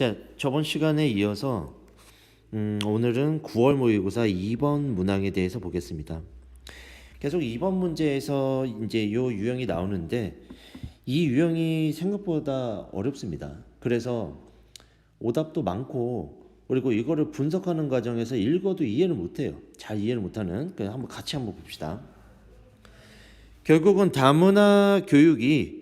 자, 저번 시간에 이어서 음, 오늘은 9월 모의고사 2번 문항에 대해서 보겠습니다. 계속 2번 문제에서 이제 요 유형이 나오는데 이 유형이 생각보다 어렵습니다. 그래서 오답도 많고 그리고 이거를 분석하는 과정에서 읽어도 이해를 못해요. 잘 이해를 못하는. 그냥 한번 같이 한번 봅시다. 결국은 다문화 교육이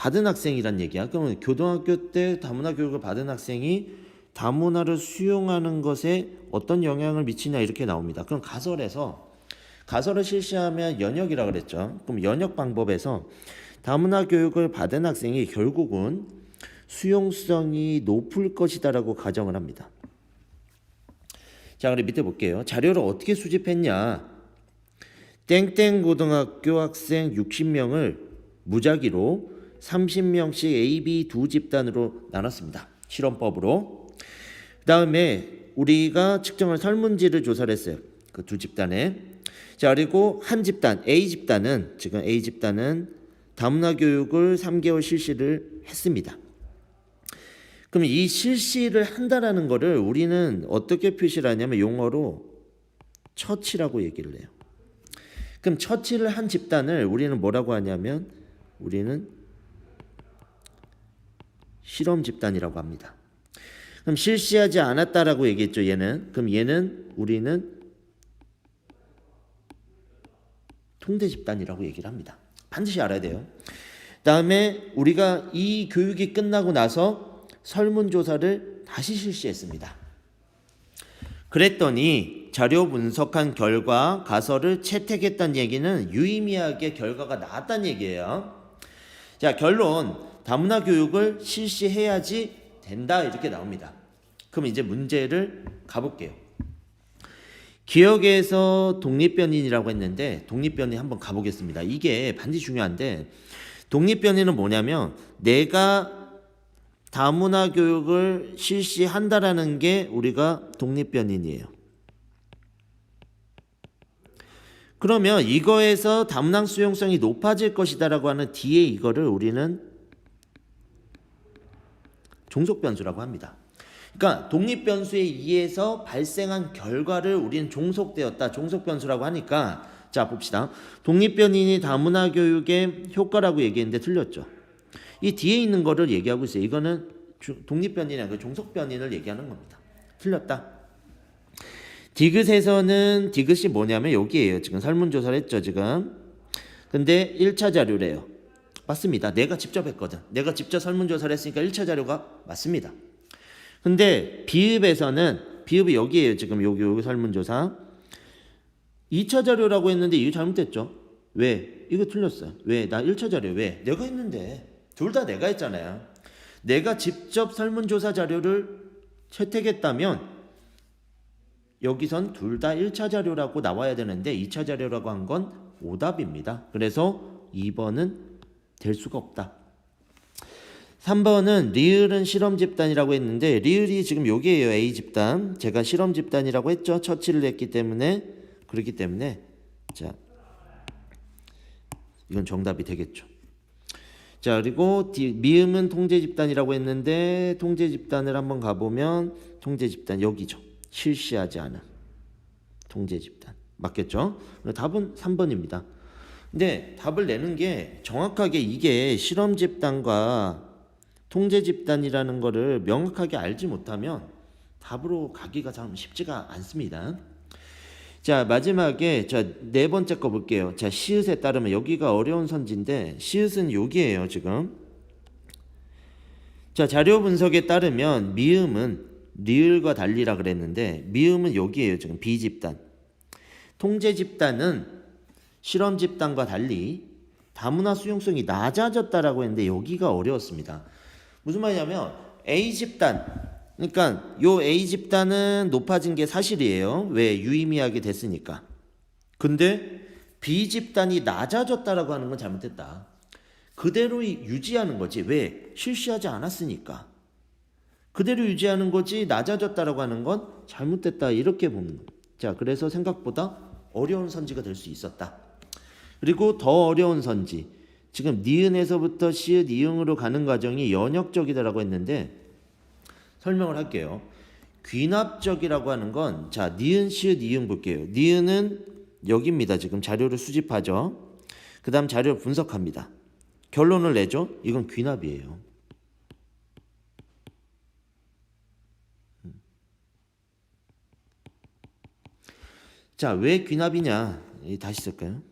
받은 학생이란 얘기야. 그러면 교등학교 때 다문화 교육을 받은 학생이 다문화를 수용하는 것에 어떤 영향을 미치냐 이렇게 나옵니다. 그럼 가설에서 가설을 실시하면 연역이라 그랬죠. 그럼 연역 방법에서 다문화 교육을 받은 학생이 결국은 수용성이 높을 것이다라고 가정을 합니다. 자, 그럼 밑에 볼게요. 자료를 어떻게 수집했냐? 땡땡 고등학교 학생 60명을 무작위로 30명씩 A, B 두 집단으로 나눴습니다. 실험법으로. 그 다음에 우리가 측정을 설문지를 조사를 했어요. 그 두 집단에. 자, 그리고 한 집단 A 집단은 지금 A 집단은 다문화 교육을 3개월 실시를 했습니다. 그럼 이 실시를 한다라는 거를 우리는 어떻게 표시를 하냐면 용어로 처치라고 얘기를 해요. 그럼 처치를 한 집단을 우리는 뭐라고 하냐면 우리는 실험 집단이라고 합니다. 그럼 실시하지 않았다라고 얘기했죠, 얘는. 그럼 얘는 우리는 통대 집단이라고 얘기를 합니다. 반드시 알아야 돼요. 다음에 우리가 이 교육이 끝나고 나서 설문조사를 다시 실시했습니다. 그랬더니 자료 분석한 결과 가설을 채택했다는 얘기는 유의미하게 결과가 나왔다는 얘기예요. 자, 결론. 다문화 교육을 실시해야지 된다. 이렇게 나옵니다. 그럼 이제 문제를 가볼게요. 기억에서 독립변인이라고 했는데 독립변인 한번 가보겠습니다. 이게 반드시 중요한데 독립변인은 뭐냐면 내가 다문화 교육을 실시한다라는 게 우리가 독립변인이에요. 그러면 이거에서 담낭 수용성이 높아질 것이다라고 하는 뒤에 이거를 우리는 종속 변수라고 합니다. 그러니까 독립 변수에 의해서 발생한 결과를 우리는 종속되었다. 종속 변수라고 하니까 자 봅시다. 독립 변인이 다문화 교육의 효과라고 얘기했는데 틀렸죠. 이 뒤에 있는 거를 얘기하고 있어요. 이거는 독립 변인이 아니고 종속 변인을 얘기하는 겁니다. 틀렸다. 디귿에서는 디귿이 뭐냐면 여기에요. 지금 설문조사를 했죠, 지금. 근데 1차 자료래요. 맞습니다. 내가 직접 했거든. 내가 직접 설문조사를 했으니까 1차 자료가 맞습니다. 근데 비읍에서는 비읍이 여기에요. 지금 여기 여기 설문조사. 2차 자료라고 했는데 이거 잘못됐죠. 왜? 이거 틀렸어요. 왜? 나 1차 자료 왜? 내가 했는데. 둘 다 내가 했잖아요. 내가 직접 설문조사 자료를 채택했다면 여기선 둘 다 1차 자료라고 나와야 되는데 2차 자료라고 한 건 오답입니다. 그래서 2번은 될 수가 없다. 3번은 리을은 실험 집단이라고 했는데 리을이 지금 여기에요. A 집단. 제가 실험 집단이라고 했죠. 처치를 했기 때문에 그렇기 때문에 자 이건 정답이 되겠죠. 자 그리고 디, 미음은 통제 집단이라고 했는데 통제 집단을 한번 가보면 통제 집단 여기죠. 실시하지 않은 통제 집단 맞겠죠? 답은 3번입니다. 근데 답을 내는 게 정확하게 이게 실험 집단과 통제 집단이라는 거를 명확하게 알지 못하면 답으로 가기가 참 쉽지가 않습니다. 자, 마지막에 자, 네 번째 거 볼게요. 자, 시읒에 따르면 여기가 어려운 선지인데 시읒은 여기에요, 지금. 자, 자료 분석에 따르면 미음은 리을과 달리라 그랬는데 미음은 여기에요, 지금 B 집단. 통제 집단은 실험 집단과 달리 다문화 수용성이 낮아졌다라고 했는데 여기가 어려웠습니다. 무슨 말이냐면 A 집단 그러니까 요 A 집단은 높아진 게 사실이에요. 왜 유의미하게 됐으니까. 근데 B 집단이 낮아졌다라고 하는 건 잘못됐다. 그대로 유지하는 거지. 왜? 실시하지 않았으니까. 그대로 유지하는 거지 낮아졌다라고 하는 건 잘못됐다. 이렇게 보는 자, 그래서 생각보다 어려운 선지가 될 수 있었다. 그리고 더 어려운 선지. 지금 니은에서부터 시읒 이응으로 가는 과정이 연역적이다라고 했는데 설명을 할게요. 귀납적이라고 하는 건 자, 니은 시읒 이응 볼게요. 니은은 여기입니다. 지금 자료를 수집하죠. 그다음 자료를 분석합니다. 결론을 내죠. 이건 귀납이에요. 음. 자, 왜 귀납이냐? 이 다시 쓸까요?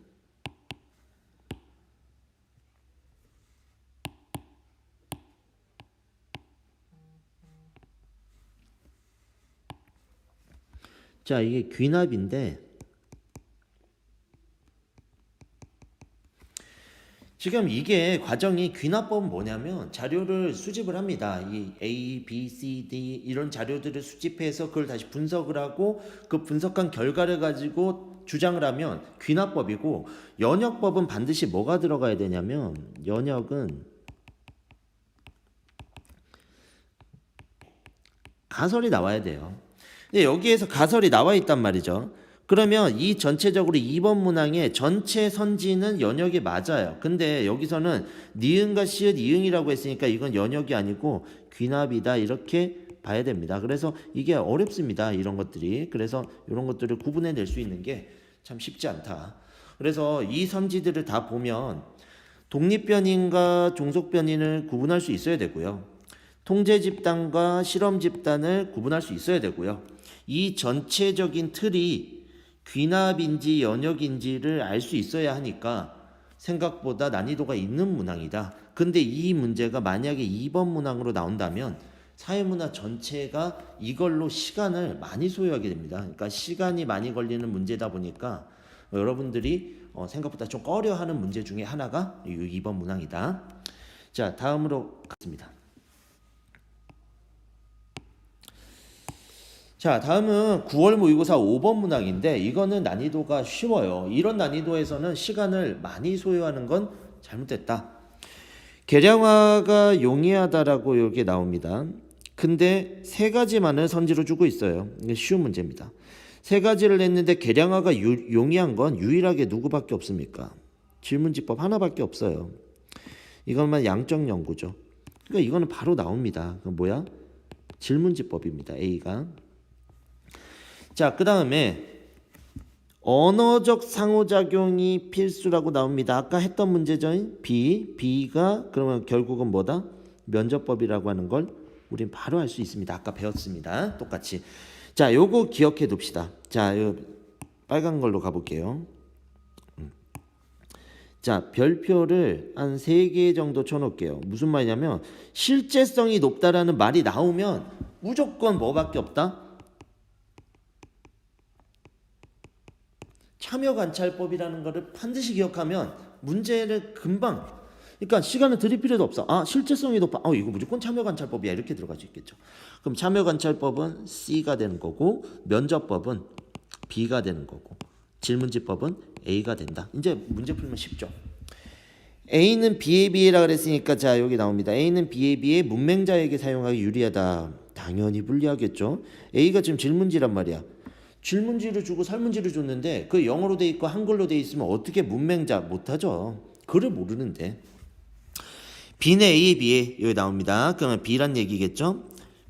자, 이게 귀납인데 지금 이게 과정이 귀납법은 뭐냐면 자료를 수집을 합니다. 이 A, B, C, D 이런 자료들을 수집해서 그걸 다시 분석을 하고 그 분석한 결과를 가지고 주장을 하면 귀납법이고 연역법은 반드시 뭐가 들어가야 되냐면 연역은 가설이 나와야 돼요. 근데 여기에서 가설이 나와 있단 말이죠. 그러면 이 전체적으로 2번 문항의 전체 선지는 연역이 맞아요. 근데 여기서는 니은과 시읒 이응이라고 했으니까 이건 연역이 아니고 귀납이다 이렇게 봐야 됩니다. 그래서 이게 어렵습니다. 이런 것들이. 그래서 이런 것들을 구분해 낼 수 있는 게 참 쉽지 않다. 그래서 이 선지들을 다 보면 독립변인과 종속변인을 구분할 수 있어야 되고요. 통제 집단과 실험 집단을 구분할 수 있어야 되고요. 이 전체적인 틀이 귀납인지 연역인지를 알 수 있어야 하니까 생각보다 난이도가 있는 문항이다. 근데 이 문제가 만약에 2번 문항으로 나온다면 사회문화 전체가 이걸로 시간을 많이 소요하게 됩니다. 그러니까 시간이 많이 걸리는 문제다 보니까 여러분들이 어, 생각보다 좀 꺼려하는 문제 중에 하나가 이 2번 문항이다. 자, 다음으로 갔습니다. 자, 다음은 9월 모의고사 5번 문항인데 이거는 난이도가 쉬워요. 이런 난이도에서는 시간을 많이 소요하는 건 잘못됐다. 계량화가 용이하다라고 여기 나옵니다. 근데 세 가지만을 선지로 주고 있어요. 이게 쉬운 문제입니다. 세 가지를 냈는데 계량화가 유, 용이한 건 유일하게 누구밖에 없습니까? 질문지법 하나밖에 없어요. 이것만 양적 연구죠. 그러니까 이거는 바로 나옵니다. 그 뭐야? 질문지법입니다. A가. 자, 그 다음에 언어적 상호작용이 필수라고 나옵니다. 아까 했던 문제죠. B. B가 그러면 결국은 뭐다? 면접법이라고 하는 걸 우린 바로 알 수 있습니다. 아까 배웠습니다. 똑같이. 자, 요거 기억해 둡시다. 자, 요 빨간 걸로 가볼게요. 음. 자, 별표를 한세개 정도 쳐놓을게요. 무슨 말이냐면 실제성이 높다라는 말이 나오면 무조건 뭐밖에 없다? 참여 관찰법이라는 것을 반드시 기억하면 문제를 금방 그러니까 시간을 들일 필요도 없어. 아 실제성이 높아. 어 이거 무조건 참여 관찰법이야 이렇게 들어갈 수 있겠죠. 그럼 참여 관찰법은 C가 되는 거고 면접법은 B가 되는 거고 질문지법은 A가 된다. 이제 문제 풀면 쉽죠. A는 B에 비해라 그랬으니까 자 여기 나옵니다. A는 B에 비해 문맹자에게 사용하기 유리하다. 당연히 불리하겠죠. A가 지금 질문지란 말이야. 질문지를 주고 설문지를 줬는데 그 영어로 돼 있고 한글로 돼 있으면 어떻게 문맹자 못하죠. 글을 모르는데. B는 A에 비해 여기 나옵니다. 그러면 B란 얘기겠죠.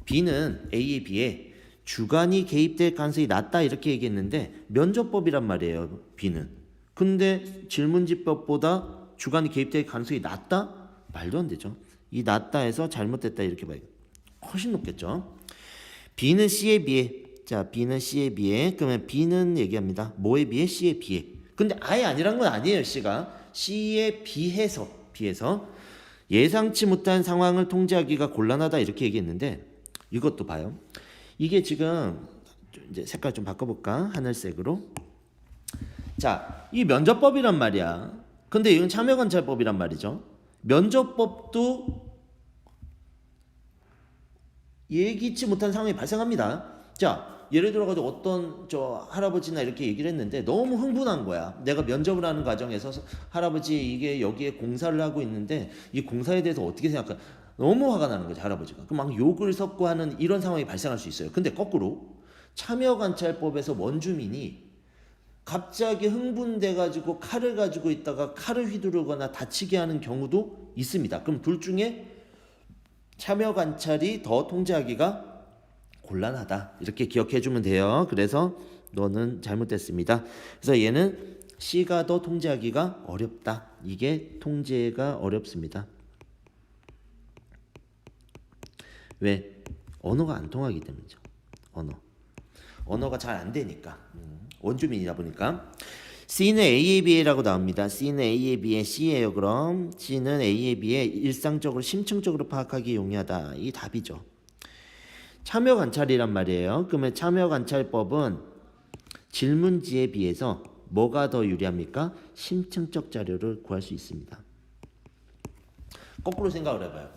B는 A에 비해 주관이 개입될 가능성이 낮다 이렇게 얘기했는데 면접법이란 말이에요. B는. 근데 질문지법보다 주관이 개입될 가능성이 낮다? 말도 안 되죠. 이 낮다에서 잘못됐다 이렇게 봐요. 훨씬 높겠죠. B는 C에 비해 자, B는 C에 비해 그러면 B는 얘기합니다. 뭐에 비해? C에 비해. 근데 아예 아니란 건 아니에요, C가. C에 비해서 비해서 예상치 못한 상황을 통제하기가 곤란하다 이렇게 얘기했는데 이것도 봐요. 이게 지금 이제 색깔 좀 바꿔볼까? 하늘색으로. 자, 이 면접법이란 말이야. 근데 이건 참여관찰법이란 말이죠. 면접법도 예기치 못한 상황이 발생합니다. 자, 예를 들어가지고 어떤 저 할아버지나 이렇게 얘기를 했는데 너무 흥분한 거야. 내가 면접을 하는 과정에서 할아버지 이게 여기에 공사를 하고 있는데 이 공사에 대해서 어떻게 생각하? 너무 화가 나는 거지 할아버지가. 그럼 막 욕을 섞고 하는 이런 상황이 발생할 수 있어요. 근데 거꾸로 참여관찰법에서 원주민이 갑자기 흥분돼 가지고 칼을 가지고 있다가 칼을 휘두르거나 다치게 하는 경우도 있습니다. 그럼 둘 중에 참여 관찰이 더 통제하기가 곤란하다. 이렇게 기억해 주면 돼요. 그래서 너는 잘못됐습니다. 그래서 얘는 C가 더 통제하기가 어렵다. 이게 통제가 어렵습니다. 왜? 언어가 안 통하기 때문이죠. 언어. 언어가 잘 안 되니까. 음, 원주민이다 보니까. C는 A에 B라고 나옵니다. C는 A에 B에 C예요. 그럼 C는 A에 B에 일상적으로 심층적으로 파악하기 용이하다. 이 답이죠. 참여 관찰이란 말이에요. 그러면 참여 관찰법은 질문지에 비해서 뭐가 더 유리합니까? 심층적 자료를 구할 수 있습니다. 거꾸로 생각을 해봐요.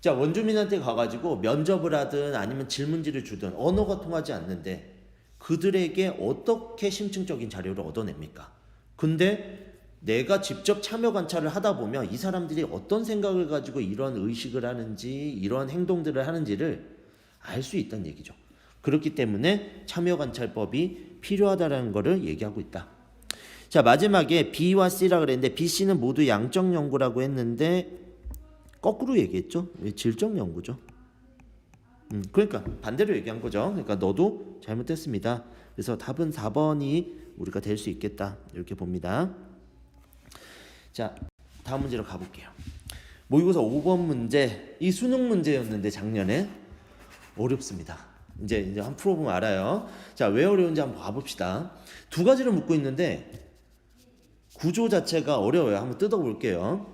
자 원주민한테 가가지고 면접을 하든 아니면 질문지를 주든 언어가 통하지 않는데 그들에게 어떻게 심층적인 자료를 얻어냅니까? 근데 내가 직접 참여 관찰을 하다 보면 이 사람들이 어떤 생각을 가지고 이런 의식을 하는지 이런 행동들을 하는지를 알 수 있다는 얘기죠. 그렇기 때문에 참여 관찰법이 필요하다라는 것을 얘기하고 있다. 자 마지막에 B와 C라 그랬는데 B, C는 모두 양적 연구라고 했는데 거꾸로 얘기했죠. 왜 질적 연구죠. 음, 그러니까 반대로 얘기한 거죠. 그러니까 너도 잘못했습니다. 그래서 답은 4번이 우리가 될 수 있겠다 이렇게 봅니다. 자 다음 문제로 가볼게요. 모의고사 5번 문제 이 수능 문제였는데 작년에 어렵습니다. 이제 이제 한 풀어보면 알아요. 자 왜 어려운지 한번 봐봅시다. 두 가지를 묻고 있는데 구조 자체가 어려워요. 한번 뜯어볼게요.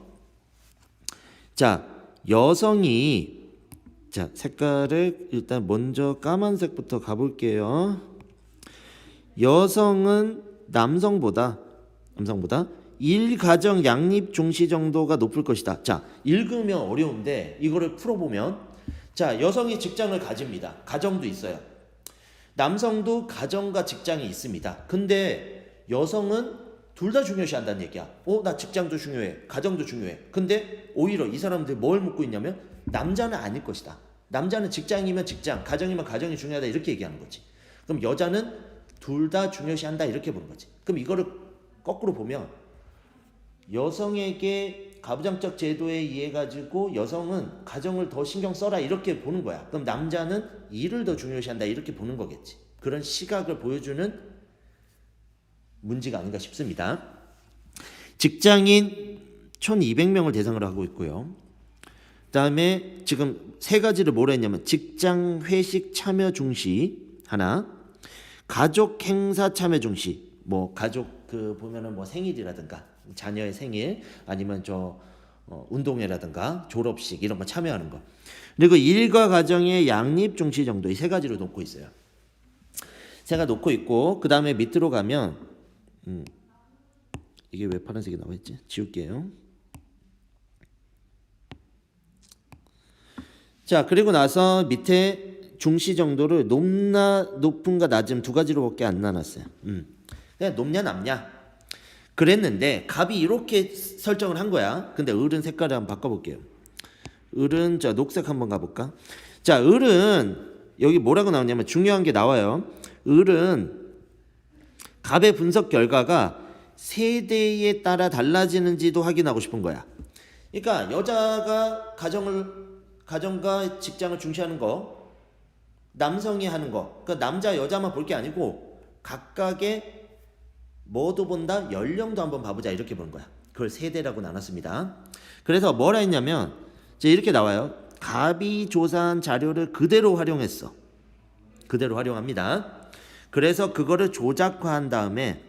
자 여성이 자 색깔을 일단 먼저 까만색부터 가볼게요. 여성은 남성보다 남성보다 일가정 양립 중시 정도가 높을 것이다. 자 읽으면 어려운데 이거를 풀어보면 자 여성이 직장을 가집니다. 가정도 있어요. 남성도 가정과 직장이 있습니다. 근데 여성은 둘 다 중요시한다는 얘기야. 어, 나 직장도 중요해. 가정도 중요해. 근데 오히려 이 사람들이 뭘 묻고 있냐면 남자는 아닐 것이다. 남자는 직장이면 직장, 가정이면 가정이 중요하다 이렇게 얘기하는 거지. 그럼 여자는 둘 다 중요시한다 이렇게 보는 거지. 그럼 이거를 거꾸로 보면 여성에게 가부장적 제도에 의해 가지고 여성은 가정을 더 신경 써라 이렇게 보는 거야. 그럼 남자는 일을 더 중요시한다 이렇게 보는 거겠지. 그런 시각을 보여주는 문제가 아닌가 싶습니다. 직장인 1,200명을 대상으로 하고 있고요. 그다음에 지금 세 가지를 뭐라 했냐면 직장 회식 참여 중시 하나, 가족 행사 참여 중시 뭐 가족 그 보면은 뭐 생일이라든가 자녀의 생일 아니면 저 어, 운동회라든가 졸업식 이런 거 참여하는 거 그리고 일과 가정의 양립 중시 정도 이 세 가지로 놓고 있어요. 제가 놓고 있고 그 다음에 밑으로 가면 음, 이게 왜 파란색이 나와 있지? 지울게요. 자 그리고 나서 밑에 중시 정도를 높나 높은가 낮음 두 가지로밖에 안 나눴어요. 음. 그냥 높냐 낮냐 그랬는데 값이 이렇게 설정을 한 거야. 근데 을은 색깔을 한번 바꿔볼게요. 을은 자 녹색 한번 가볼까? 자 을은 여기 뭐라고 나오냐면 중요한 게 나와요. 을은 갑의 분석 결과가 세대에 따라 달라지는지도 확인하고 싶은 거야. 그러니까 여자가 가정을 가정과 직장을 중시하는 거, 남성이 하는 거, 그러니까 남자 여자만 볼 게 아니고 각각의 뭐도 본다, 연령도 한번 봐보자 이렇게 보는 거야. 그걸 세대라고 나눴습니다. 그래서 뭐라 했냐면 이렇게 나와요. 갑이 조사한 자료를 그대로 활용했어. 그대로 활용합니다. 그래서 그거를 조작화한 다음에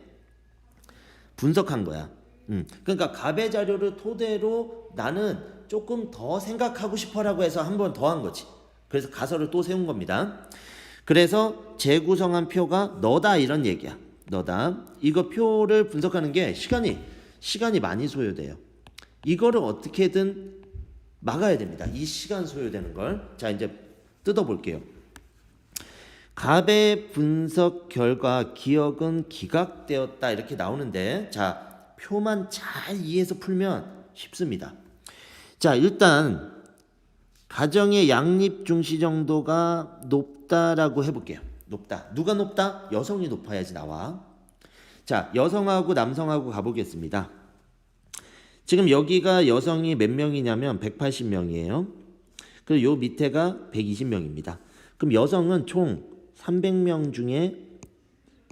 분석한 거야. 음. 그러니까 갑의 자료를 토대로 나는 조금 더 생각하고 싶어라고 해서 한 번 더 한 거지. 그래서 가설을 또 세운 겁니다. 그래서 재구성한 표가 너다 이런 얘기야. 너다. 이거 표를 분석하는 게 시간이 시간이 많이 소요돼요. 이거를 어떻게든 막아야 됩니다. 이 시간 소요되는 걸. 자, 이제 뜯어 볼게요. 갑의 분석 결과 기억은 기각되었다 이렇게 나오는데 자 표만 잘 이해해서 풀면 쉽습니다. 자 일단 가정의 양립 중시 정도가 높다라고 해 볼게요. 높다. 누가 높다? 여성이 높아야지 나와. 자 여성하고 남성하고 가보겠습니다. 지금 여기가 여성이 몇 명이냐면 180명이에요. 그리고 요 밑에가 120명입니다. 그럼 여성은 총 300명 중에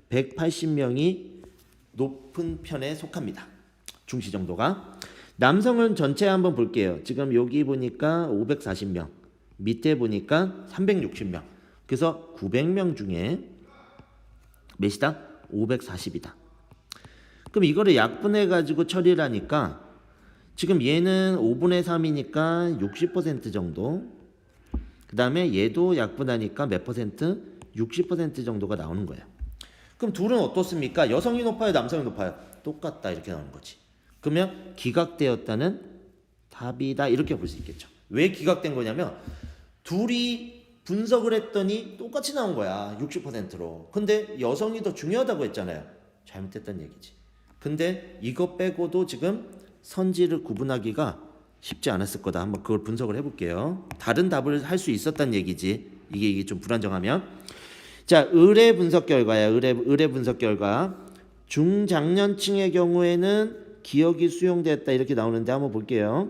180명이 높은 편에 속합니다. 중시 정도가. 남성은 전체 한번 볼게요. 지금 여기 보니까 540명, 밑에 보니까 360명. 그래서 900명 중에 몇이다? 540이다. 그럼 이거를 약분해 가지고 처리를 하니까 지금 얘는 5분의 3이니까 60% 정도. 그 다음에 얘도 약분하니까 몇 퍼센트? 60% 정도가 나오는 거예요. 그럼 둘은 어떻습니까? 여성이 높아요, 남성이 높아요? 똑같다 이렇게 나오는 거지. 그러면 기각되었다는 답이다 이렇게 볼 수 있겠죠. 왜 기각된 거냐면 둘이 분석을 했더니 똑같이 나온 거야 60%로. 근데 여성이 더 중요하다고 했잖아요. 잘못됐다는 얘기지. 근데 이거 빼고도 지금 선지를 구분하기가 쉽지 않았을 거다. 한번 그걸 분석을 해볼게요. 다른 답을 할 수 있었다는 얘기지. 이게 이게 좀 불안정하면. 자, 의뢰 분석 결과야. 의뢰 의뢰 분석 결과. 중장년층의 경우에는 기억이 수용됐다 이렇게 나오는데 한번 볼게요.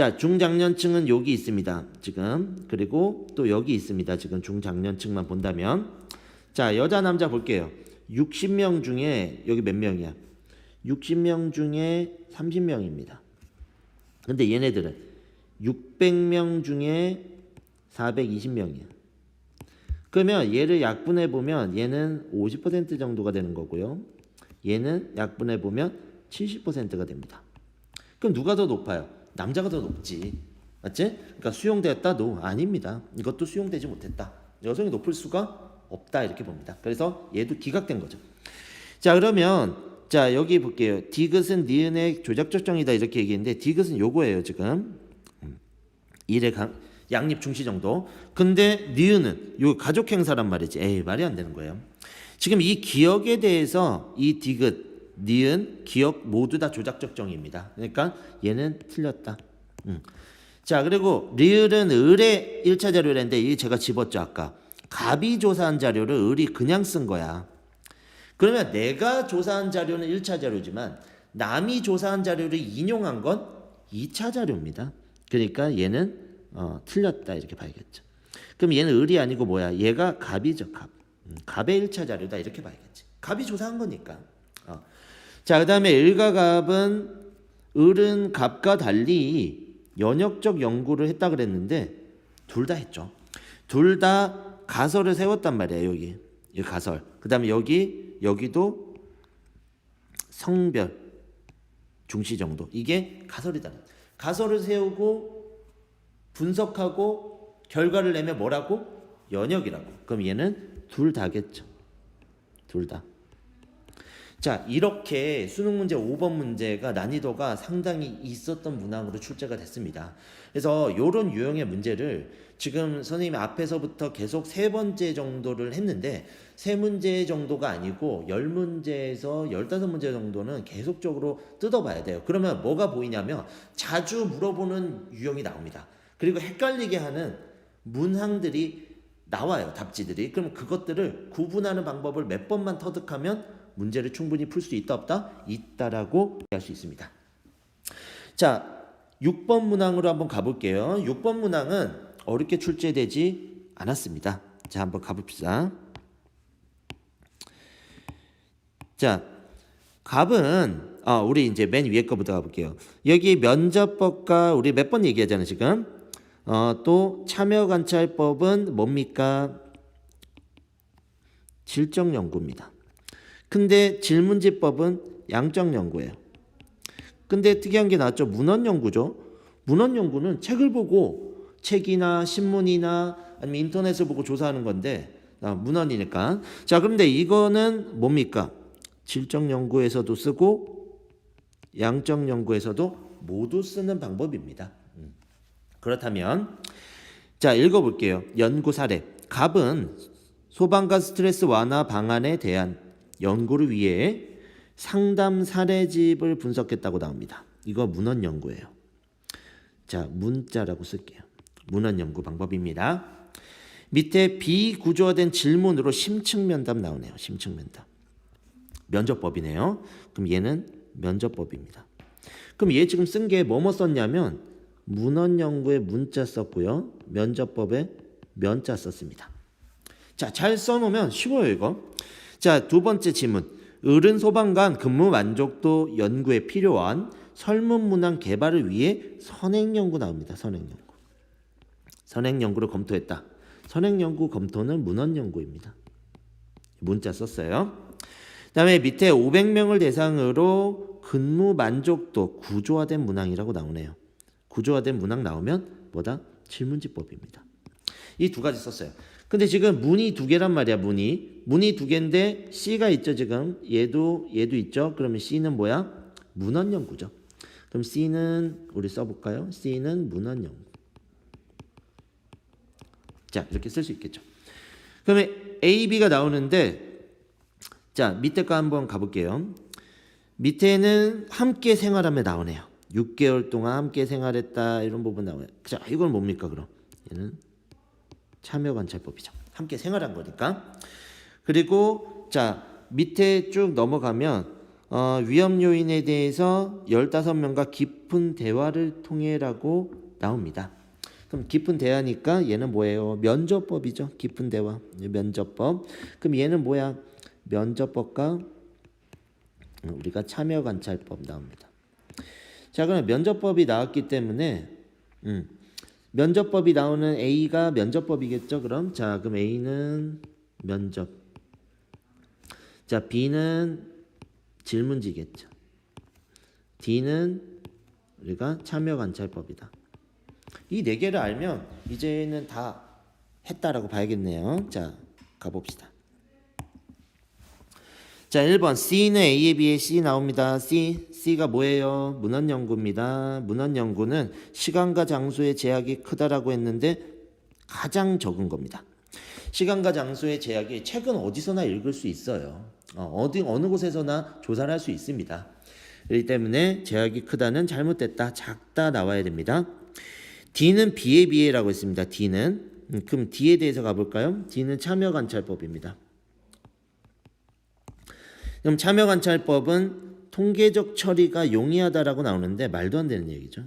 자, 중장년층은 여기 있습니다. 지금. 그리고 또 여기 있습니다. 지금 중장년층만 본다면. 자, 여자 남자 볼게요. 60명 중에 여기 몇 명이야? 60명 중에 30명입니다. 근데 얘네들은 600명 중에 420명이야. 그러면 얘를 약분해 보면 얘는 50% 정도가 되는 거고요. 얘는 약분해 보면 70%가 됩니다. 그럼 누가 더 높아요? 남자가 더 높지. 맞지? 그러니까 수용되었다도 아닙니다. 이것도 수용되지 못했다. 여성이 높을 수가 없다 이렇게 봅니다. 그래서 얘도 기각된 거죠. 자 그러면 자 여기 볼게요. 디귿은 니은의 조작적 정이다 이렇게 얘기했는데 디귿은 요거예요 지금. 음. 일의 강, 양립 중시 정도. 근데 니은은 요 가족 행사란 말이지. 에이 말이 안 되는 거예요. 지금 이 기억에 대해서 이 디귿, 니은, 기억 모두 다 조작적 정의입니다. 그러니까 얘는 틀렸다. 음. 자 그리고 리을은 을의 1차 자료랬는데 이 제가 집었죠 아까. 갑이 조사한 자료를 을이 그냥 쓴 거야. 그러면 내가 조사한 자료는 1차 자료지만 남이 조사한 자료를 인용한 건 2차 자료입니다. 그러니까 얘는 어, 틀렸다 이렇게 봐야겠죠. 그럼 얘는 을이 아니고 뭐야? 얘가 갑이죠 갑. 음, 갑의 1차 자료다 이렇게 봐야겠지. 갑이 조사한 거니까. 어. 자 그 다음에 을과 갑은 을은 갑과 달리 연역적 연구를 했다 그랬는데 둘 다 했죠. 둘 다 가설을 세웠단 말이에요 여기. 이 가설. 그 다음에 여기 여기도 성별 중시 정도 이게 가설이다. 가설을 세우고 분석하고 결과를 내면 뭐라고 연역이라고. 그럼 얘는 둘 다겠죠. 둘 다. 자, 이렇게 수능 문제 5번 문제가 난이도가 상당히 있었던 문항으로 출제가 됐습니다. 그래서 이런 유형의 문제를 지금 선생님이 앞에서부터 계속 세 번째 정도를 했는데 세 문제 정도가 아니고 열 문제에서 열다섯 문제 정도는 계속적으로 뜯어봐야 돼요. 그러면 뭐가 보이냐면 자주 물어보는 유형이 나옵니다. 그리고 헷갈리게 하는 문항들이 나와요. 답지들이. 그럼 그것들을 구분하는 방법을 몇 번만 터득하면 문제를 충분히 풀 수 있다 없다? 있다라고 할 수 있습니다. 자, 6번 문항으로 한번 가볼게요. 6번 문항은 어렵게 출제되지 않았습니다. 자, 한번 가봅시다. 자, 갑은 아, 우리 이제 맨 위에 거부터 가볼게요. 여기 면접법과 우리 몇 번 얘기하잖아요, 지금. 어, 또 참여 관찰법은 뭡니까? 질적 연구입니다. 근데 질문지법은 양적 연구예요. 근데 특이한 게 나왔죠. 문헌 연구죠. 문헌 연구는 책을 보고 책이나 신문이나 아니면 인터넷을 보고 조사하는 건데 아, 문헌이니까. 자, 그런데 이거는 뭡니까? 질적 연구에서도 쓰고 양적 연구에서도 모두 쓰는 방법입니다. 음. 그렇다면 자, 읽어 볼게요. 연구 사례. 갑은 소방과 스트레스 완화 방안에 대한 연구를 위해 상담 사례집을 분석했다고 나옵니다. 이거 문헌 연구예요. 자, 문자라고 쓸게요. 문헌 연구 방법입니다. 밑에 비구조화된 질문으로 심층 면담 나오네요. 심층 면담. 면접법이네요. 그럼 얘는 면접법입니다. 그럼 얘 지금 쓴 게 뭐뭐 썼냐면 문헌 연구에 문자 썼고요. 면접법에 면자 썼습니다. 자, 잘 써놓으면 쉬워요, 이거. 자, 두 번째 질문. 어른 소방관 근무 만족도 연구에 필요한 설문 문항 개발을 위해 선행 연구 나옵니다. 선행 연구. 선행 연구를 검토했다. 선행 연구 검토는 문헌 연구입니다. 문자 썼어요. 그다음에 밑에 500명을 대상으로 근무 만족도 구조화된 문항이라고 나오네요. 구조화된 문항 나오면 뭐다? 질문지법입니다. 이 두 가지 썼어요. 근데 지금 문이 두 개란 말이야, 문이. 문이 두 개인데 C가 있죠, 지금. 얘도 얘도 있죠. 그러면 C는 뭐야? 문헌 연구죠. 그럼 C는 우리 써 볼까요? C는 문헌 연구. 자, 이렇게 쓸 수 있겠죠. 그러면 A, B가 나오는데 자, 밑에 거 한번 가볼게요. 밑에는 함께 생활하며 나오네요. 6개월 동안 함께 생활했다 이런 부분 나와요. 자, 이건 뭡니까 그럼? 얘는 참여 관찰법이죠. 함께 생활한 거니까. 그리고 자, 밑에 쭉 넘어가면 어, 위험 요인에 대해서 15명과 깊은 대화를 통해라고 나옵니다. 그럼 깊은 대화니까 얘는 뭐예요? 면접법이죠. 깊은 대화. 면접법. 그럼 얘는 뭐야? 면접법과 우리가 참여 관찰법 나옵니다. 자, 그럼 면접법이 나왔기 때문에 음, 면접법이 나오는 A가 면접법이겠죠. 그럼 자, 그럼 A는 면접. 자, B는 질문지겠죠. D는 우리가 참여 관찰법이다. 이 네 개를 알면 이제는 다 했다라고 봐야겠네요. 자, 가봅시다. 자, 1번 C는 A에 비해 C 나옵니다. C, C가 뭐예요? 문헌 연구입니다. 문헌 연구는 시간과 장소의 제약이 크다라고 했는데 가장 적은 겁니다. 시간과 장소의 제약이 책은 어디서나 읽을 수 있어요. 어, 어디 어느 곳에서나 조사를 할 수 있습니다. 그렇기 때문에 제약이 크다는 잘못됐다, 작다 나와야 됩니다. D는 B에 비해라고 했습니다. D는 음, 그럼 D에 대해서 가볼까요? D는 참여 관찰법입니다. 그럼 참여 관찰법은 통계적 처리가 용이하다라고 나오는데 말도 안 되는 얘기죠.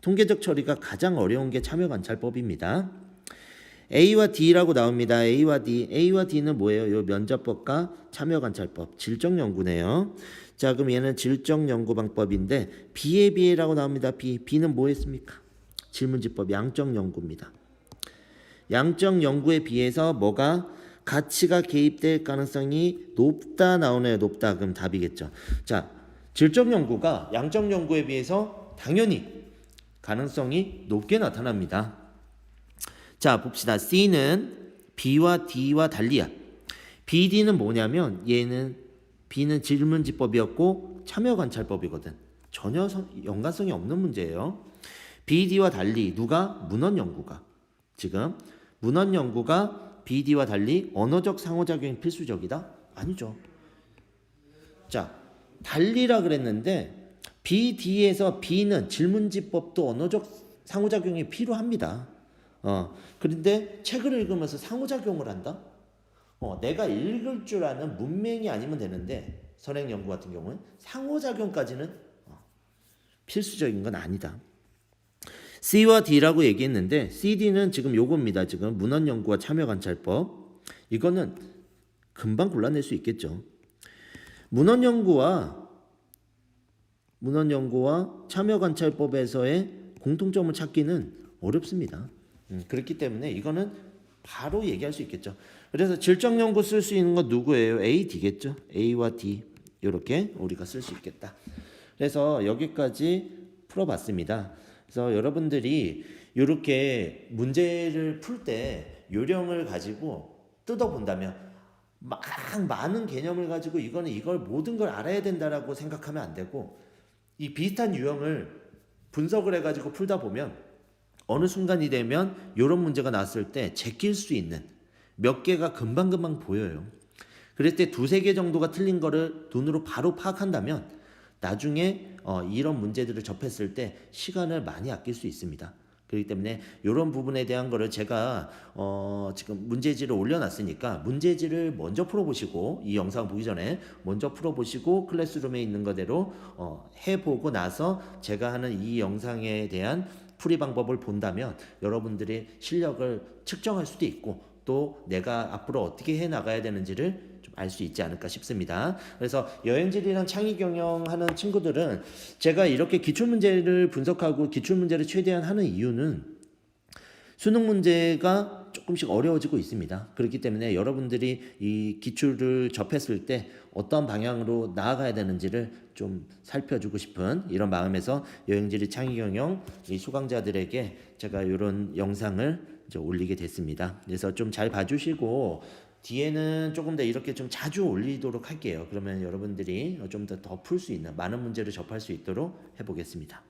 통계적 처리가 가장 어려운 게 참여 관찰법입니다. A와 D라고 나옵니다. A와 D. A와 D는 뭐예요? 요 면접법과 참여 관찰법, 질적 연구네요. 자, 그럼 얘는 질적 연구 방법인데 B에 비해라고 나옵니다. B. B는 뭐 했습니까? 질문지법 양적 연구입니다. 양적 연구에 비해서 뭐가 가치가 개입될 가능성이 높다 나오네요. 높다. 그럼 답이겠죠. 자, 질적 연구가 양적 연구에 비해서 당연히 가능성이 높게 나타납니다. 자, 봅시다. C는 B와 D와 달리야. BD는 뭐냐면 얘는 B는 질문지법이었고 참여 관찰법이거든. 전혀 연관성이 없는 문제예요. BD와 달리 누가 문헌 연구가 지금 문헌 연구가 BD와 달리 언어적 상호작용이 필수적이다? 아니죠. 자, 달리라 그랬는데 BD에서 B는 질문지법도 언어적 상호작용이 필요합니다. 어, 그런데 책을 읽으면서 상호작용을 한다? 어, 내가 읽을 줄 아는 문맹이 아니면 되는데 선행 연구 같은 경우는 상호작용까지는 어, 필수적인 건 아니다. C와 D라고 얘기했는데 CD는 지금 요겁니다. 지금 문헌 연구와 참여 관찰법. 이거는 금방 골라낼 수 있겠죠. 문헌 연구와 문헌 연구와 참여 관찰법에서의 공통점을 찾기는 어렵습니다. 음, 그렇기 때문에 이거는 바로 얘기할 수 있겠죠. 그래서 질적 연구 쓸 수 있는 건 누구예요? A, D겠죠. A와 D 이렇게 우리가 쓸 수 있겠다. 그래서 여기까지 풀어봤습니다. 그래서 여러분들이 이렇게 문제를 풀 때 요령을 가지고 뜯어본다면 막 많은 개념을 가지고 이거는 이걸 모든 걸 알아야 된다라고 생각하면 안 되고 이 비슷한 유형을 분석을 해가지고 풀다 보면 어느 순간이 되면 이런 문제가 나왔을 때 제낄 수 있는 몇 개가 금방금방 보여요. 그럴 때 두세 개 정도가 틀린 거를 눈으로 바로 파악한다면 나중에 어, 이런 문제들을 접했을 때 시간을 많이 아낄 수 있습니다. 그렇기 때문에 이런 부분에 대한 거를 제가 어, 지금 문제지를 올려놨으니까 문제지를 먼저 풀어보시고 이 영상 보기 전에 먼저 풀어보시고 클래스룸에 있는 거대로 어, 해보고 나서 제가 하는 이 영상에 대한 풀이 방법을 본다면 여러분들의 실력을 측정할 수도 있고 또 내가 앞으로 어떻게 해 나가야 되는지를 좀 알 수 있지 않을까 싶습니다. 그래서 여행질이랑 창의 경영하는 친구들은 제가 이렇게 기출 문제를 분석하고 기출 문제를 최대한 하는 이유는 수능 문제가 조금씩 어려워지고 있습니다. 그렇기 때문에 여러분들이 이 기출을 접했을 때 어떤 방향으로 나아가야 되는지를 좀 살펴주고 싶은 이런 마음에서 여행지리 창의 경영 이 수강자들에게 제가 이런 영상을 이제 올리게 됐습니다. 그래서 좀 잘 봐주시고 뒤에는 조금 더 이렇게 좀 자주 올리도록 할게요. 그러면 여러분들이 좀 더 더 풀 수 있는 많은 문제를 접할 수 있도록 해보겠습니다.